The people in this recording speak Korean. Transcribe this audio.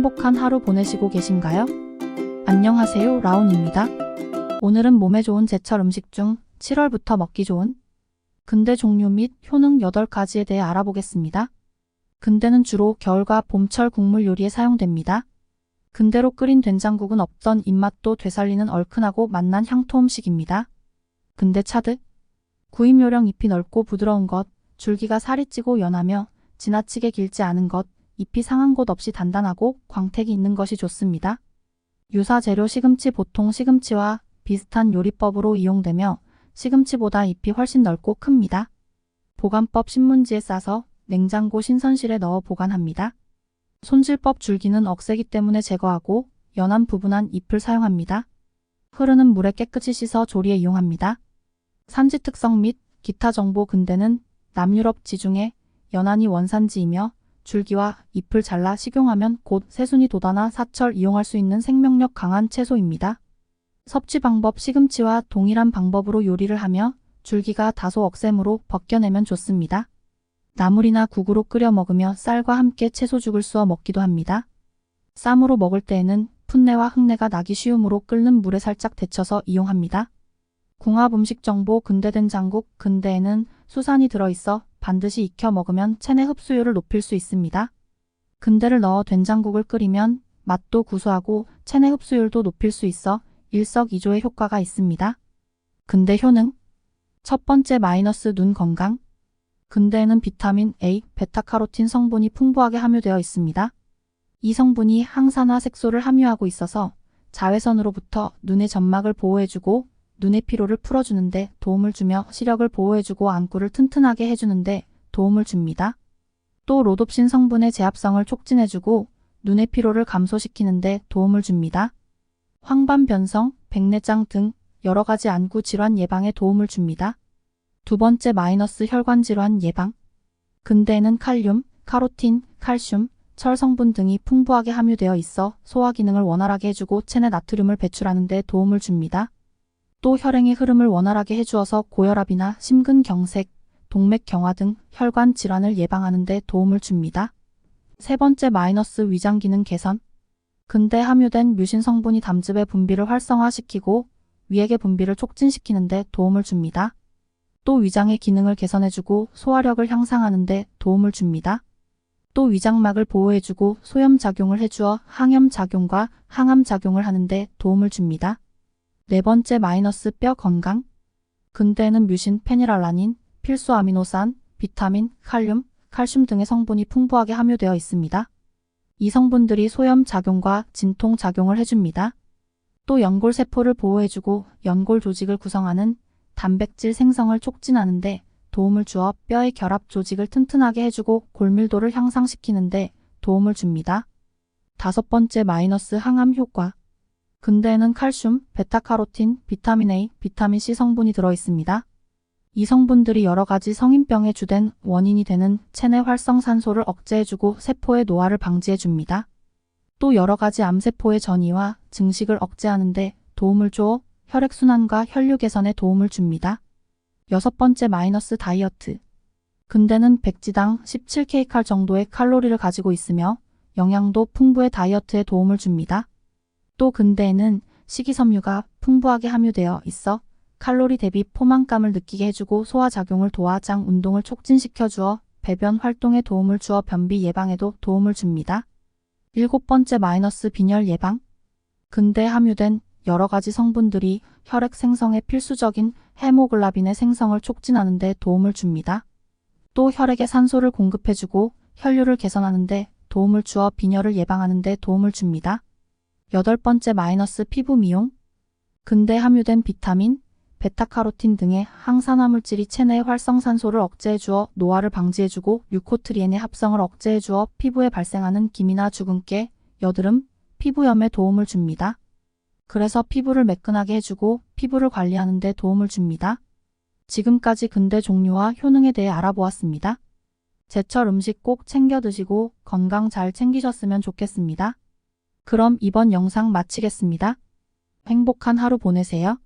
행복한 하루 보내시고 계신가요? 안녕하세요. 라온입니다. 오늘은 몸에 좋은 제철 음식 중 7월부터 먹기 좋은 근대 종류 및 효능 8가지에 대해 알아보겠습니다. 근대는 주로 겨울과 봄철 국물 요리에 사용됩니다. 근대로 끓인 된장국은 없던 입맛도 되살리는 얼큰하고 맛난 향토 음식입니다. 근대 차드 구입 요령 잎이 넓고 부드러운 것, 줄기가 살이 찌고 연하며 지나치게 길지 않은 것, 잎이 상한 곳 없이 단단하고 광택이 있는 것이 좋습니다. 유사 재료 시금치 보통 시금치와 비슷한 요리법으로 이용되며 시금치보다 잎이 훨씬 넓고 큽니다. 보관법 신문지에 싸서 냉장고 신선실에 넣어 보관합니다. 손질법 줄기는 억세기 때문에 제거하고 연한 부분한 잎을 사용합니다. 흐르는 물에 깨끗이 씻어 조리에 이용합니다. 산지 특성 및 기타 정보 근대는 남유럽 지중해 연안이 원산지이며 줄기와 잎을 잘라 식용하면 곧 새순이 돋아나 사철 이용할 수 있는 생명력 강한 채소입니다. 섭취 방법 시금치와 동일한 방법으로 요리를 하며 줄기가 다소 억셈으로 벗겨내면 좋습니다. 나물이나 국으로 끓여 먹으며 쌀과 함께 채소죽을 쑤어 먹기도 합니다. 쌈으로 먹을 때에는 풋내와 흙내가 나기 쉬우므로 끓는 물에 살짝 데쳐서 이용합니다. 궁합 음식 정보 근대된 장국 근대에는 수산이 들어있어 반드시 익혀 먹으면 체내 흡수율을 높일 수 있습니다. 근대를 넣어 된장국을 끓이면 맛도 구수하고 체내 흡수율도 높일 수 있어 일석이조의 효과가 있습니다. 근대 효능 첫 번째 마이너스 눈 건강 근대에는 비타민 A, 베타카로틴 성분이 풍부하게 함유되어 있습니다. 이 성분이 항산화 색소를 함유하고 있어서 자외선으로부터 눈의 점막을 보호해주고 눈의 피로를 풀어주는데 도움을 주며 시력을 보호해주고 안구를 튼튼하게 해주는데 도움을 줍니다. 또 로놉신 성분의 제합성을 촉진해주고 눈의 피로를 감소시키는데 도움을 줍니다. 황반변성, 백내장 등 여러 가지 안구 질환 예방에 도움을 줍니다. 두 번째 마이너스 혈관 질환 예방. 근대에는 칼륨, 카로틴, 칼슘, 철 성분 등이 풍부하게 함유되어 있어 소화 기능을 원활하게 해주고 체내 나트륨을 배출하는 데 도움을 줍니다. 또 혈행의 흐름을 원활하게 해주어서 고혈압이나 심근경색, 동맥경화 등 혈관 질환을 예방하는 데 도움을 줍니다. 세 번째 마이너스 위장 기능 개선. 근대 함유된 뮤신 성분이 담즙의 분비를 활성화시키고 위액의 분비를 촉진시키는 데 도움을 줍니다. 또 위장의 기능을 개선해주고 소화력을 향상하는 데 도움을 줍니다. 또 위장막을 보호해주고 소염 작용을 해주어 항염 작용과 항암 작용을 하는 데 도움을 줍니다. 네 번째 마이너스 뼈 건강. 근대에는 뮤신, 페니랄라닌, 필수 아미노산, 비타민, 칼륨, 칼슘 등의 성분이 풍부하게 함유되어 있습니다. 이 성분들이 소염 작용과 진통 작용을 해줍니다. 또 연골 세포를 보호해주고 연골 조직을 구성하는 단백질 생성을 촉진하는데 도움을 주어 뼈의 결합 조직을 튼튼하게 해주고 골밀도를 향상시키는데 도움을 줍니다. 다섯 번째 마이너스 항암 효과. 근대에는 칼슘, 베타카로틴, 비타민 A, 비타민 C 성분이 들어있습니다. 이 성분들이 여러 가지 성인병의 주된 원인이 되는 체내 활성산소를 억제해주고 세포의 노화를 방지해줍니다. 또 여러 가지 암세포의 전이와 증식을 억제하는데 도움을 줘 혈액순환과 혈류 개선에 도움을 줍니다. 여섯 번째 마이너스 다이어트. 근대는 백지당 17kcal 정도의 칼로리를 가지고 있으며 영양도 풍부의 다이어트에 도움을 줍니다. 또 근대에는 식이섬유가 풍부하게 함유되어 있어 칼로리 대비 포만감을 느끼게 해주고 소화작용을 도와 장 운동을 촉진시켜 주어 배변 활동에 도움을 주어 변비 예방에도 도움을 줍니다. 일곱 번째 마이너스 빈혈 예방. 근대에 함유된 여러 가지 성분들이 혈액 생성에 필수적인 헤모글라빈의 생성을 촉진하는 데 도움을 줍니다. 또 혈액에 산소를 공급해주고 혈류를 개선하는 데 도움을 주어 빈혈을 예방하는 데 도움을 줍니다. 여덟 번째 마이너스 피부 미용. 근대 함유된 비타민, 베타카로틴 등의 항산화 물질이 체내의 활성산소를 억제해주어 노화를 방지해주고 류코트리엔의 합성을 억제해주어 피부에 발생하는 기미나 주근깨, 여드름, 피부염에 도움을 줍니다. 그래서 피부를 매끈하게 해주고 피부를 관리하는 데 도움을 줍니다. 지금까지 근대 종류와 효능에 대해 알아보았습니다. 제철 음식 꼭 챙겨 드시고 건강 잘 챙기셨으면 좋겠습니다. 그럼 이번 영상 마치겠습니다. 행복한 하루 보내세요.